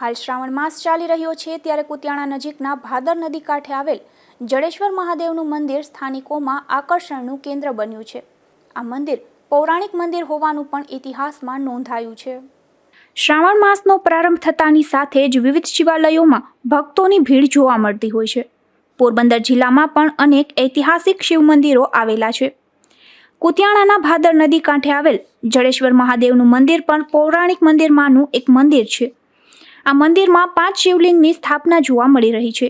હાલ શ્રાવણ માસ ચાલી રહ્યો છે ત્યારે કુતિયાણા નજીકના ભાદર નદી કાંઠે આવેલ જડેશ્વર મહાદેવનું મંદિર સ્થાનિકોમાં આકર્ષણનું કેન્દ્ર બન્યું છે. આ મંદિર પૌરાણિક મંદિર હોવાનું પણ ઇતિહાસમાં નોંધાયું છે. શ્રાવણ માસનો પ્રારંભ થતાની સાથે જ વિવિધ શિવાલયોમાં ભક્તોની ભીડ જોવા મળતી હોય છે. પોરબંદર જિલ્લામાં પણ અનેક ઐતિહાસિક શિવ મંદિરો આવેલા છે. કુતિયાણાના ભાદર નદી કાંઠે આવેલ જડેશ્વર મહાદેવનું મંદિર પણ પૌરાણિક મંદિરમાંનું એક મંદિર છે. આ મંદિરમાં પાંચ શિવલિંગની સ્થાપના જોવા મળી રહી છે.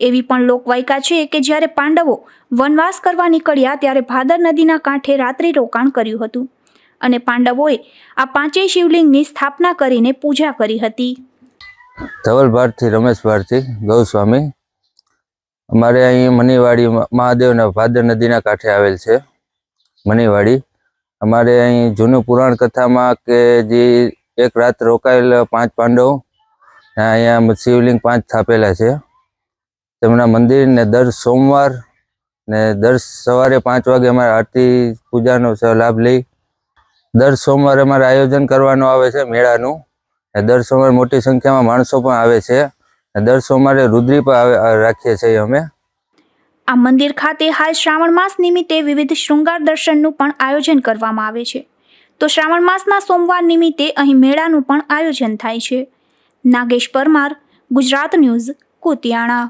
એવી પણ લોકવાયકા છે કે જ્યારે પાંડવો વનવાસ કરવા નીકળ્યા ત્યારે ભાદર નદીના કાંઠે રાત્રિ રોકાણ કર્યું હતું અને પાંડવોએ આ પાંચેય શિવલિંગની સ્થાપના કરીને પૂજા કરી હતી. ધવલ ભારતી, રમેશ ભારતી, ગૌસ્વામી, અમારે અહીં મનીવાડી મહાદેવના ભાદર નદીના કાંઠે આવેલ છે મનીવાડી. અમારે અહીં જૂનું પુરાણ કથામાં કે જે એક રાત રોકાયેલ પાંચ પાંડવ અહીંયા શિવલિંગ પાંચ સ્થાપેલા છે. તેમના મંદિરને દર સોમવાર ને દર સવારે પાંચ વાગે અમારે આરતી પૂજાનો લાભ લઈ દર સોમવારે અમારે આયોજન કરવાનું આવે છે મેળાનું. દર સોમવારે મોટી સંખ્યામાં માણસો પણ આવે છે. દર સોમવારે રુદ્રી પણ રાખીએ છીએ અમે. આ મંદિર ખાતે હાલ શ્રાવણ માસ નિમિત્તે વિવિધ શૃંગાર દર્શનનું પણ આયોજન કરવામાં આવે છે. તો શ્રાવણ માસના સોમવાર નિમિત્તે અહીં મેળાનું પણ આયોજન થાય છે. નાગેશ પરમાર ગુજરાત ન્યૂઝ કુતિયાણા.